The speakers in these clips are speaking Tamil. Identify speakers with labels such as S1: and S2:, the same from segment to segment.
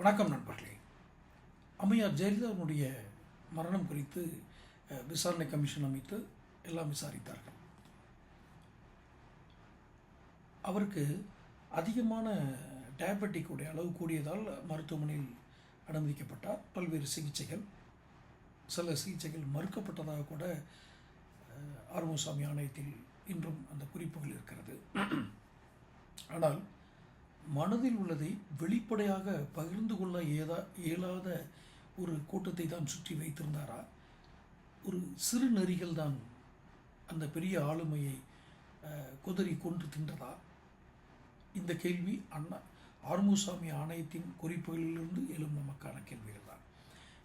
S1: வணக்கம் நண்பர்களே. அம்மையார் ஜெயலலிதாவுடைய மரணம் குறித்து விசாரணை கமிஷன் அமைத்து எல்லாம் விசாரித்தார்கள். அவருக்கு அதிகமான டயபெட்டிக்குடைய அளவு கூடியதால் மருத்துவமனையில் அனுமதிக்கப்பட்டார். பல்வேறு சிகிச்சைகள் சில சிகிச்சைகள் மறுக்கப்பட்டதாக கூட ஆர்மசாமி ஆணையத்தில் இன்றும் அந்த குறிப்புகள் இருக்கிறது. ஆனால் மனதில் உள்ளதை வெளிப்படையாக பகிர்ந்து கொள்ள ஏதா இயலாத ஒரு கூட்டத்தை தான் சுற்றி வைத்திருந்தாரா? ஒரு சிறு நெறிகள் தான் அந்த பெரிய ஆளுமையை குதறி கொன்று தின்றதா? இந்த கேள்வி அண்ணா ஆறுமுகசாமி ஆணையத்தின் குறிப்புகளிலிருந்து எழும் நமக்கான கேள்விகள் தான்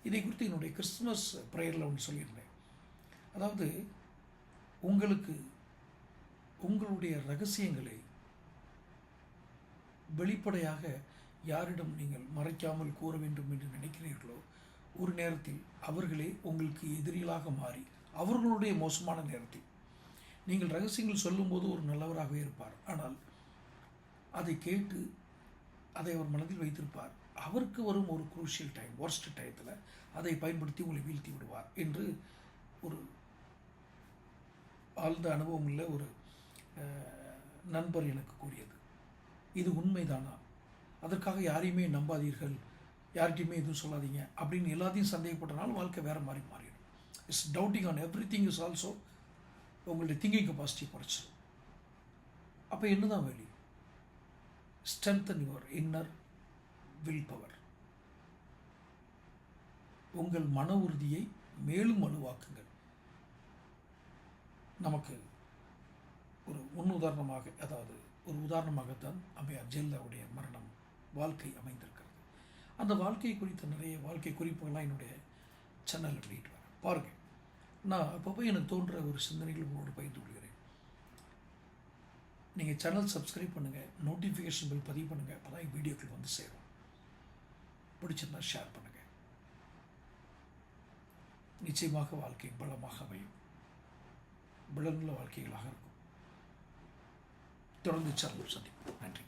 S1: இதை குறித்து என்னுடைய கிறிஸ்துமஸ் ப்ரேயரில் ஒன்று சொல்லியிருந்தேன். அதாவது உங்களுக்கு உங்களுடைய ரகசியங்களை வெளிப்படையாக யாரிடம் நீங்கள் மறைக்காமல் கூற வேண்டும் என்று நினைக்கிறீர்களோ ஒரு நேரத்தில் அவர்களே உங்களுக்கு எதிரிகளாக மாறி அவர்களுடைய மோசமான நேரத்தில் நீங்கள் ரகசியங்கள் சொல்லும்போது ஒரு நல்லவராகவே இருப்பார். ஆனால் அதை கேட்டு அதை அவர் மனதில் வைத்திருப்பார். அவருக்கு வரும் ஒரு குரூஷியல் டைம் ஒர்ஸ்ட் டயத்தில் அதை பயன்படுத்தி உங்களை வீழ்த்தி விடுவார் என்று ஒரு ஆழ்ந்த அனுபவம் உள்ள ஒரு நண்பர் எனக்கு கூறியது. இது உண்மைதானா? அதற்காக யாரையுமே நம்பாதீர்கள். யார்கிட்டையுமே எதுவும் சொல்லாதீங்க. அப்படின்னு எல்லாத்தையும் சந்தேகப்பட்டனால வாழ்க்கை வேறு மாதிரி மாறிடும். It's doubting on everything is also உங்களுடைய திங்கிங் கெப்பாசிட்டி குறைச்சிடும் அப்போ என்னதான் value strengthen your inner will power உங்கள் மன உறுதியை மேலும் வலுவாக்குங்கள். நமக்கு ஒரு முன்னுதாரணமாக அதாவது ஒரு உதாரணமாகத்தான் அம்மையார் ஜெயலலிதாவுடைய மரணம் வாழ்க்கை அமைந்திருக்கிறது. அந்த வாழ்க்கை குறித்த நிறைய வாழ்க்கை குறிப்புகள்லாம் என்னுடைய சேனலில் வெளியிட்டு வரேன் பாருங்கள் நான் அப்பப்போ எனக்கு தோன்ற ஒரு சிந்தனைகள் உங்களோடு பகிர்ந்து கொள்கிறேன். நீங்கள் சேனல் சப்ஸ்கிரைப் பண்ணுங்கள் நோட்டிஃபிகேஷன் பில் பதிவு பண்ணுங்கள் அப்போ தான் வீடியோக்கள் வந்து சேரும். பிடிச்சிருந்தா ஷேர் பண்ணுங்கள் நிச்சயமாக வாழ்க்கை பலமாக அமையும். பலனுள்ள வாழ்க்கைகளாக இருக்கும். தொடர்ந்து சேனல் சந்திப்போம் நன்றி.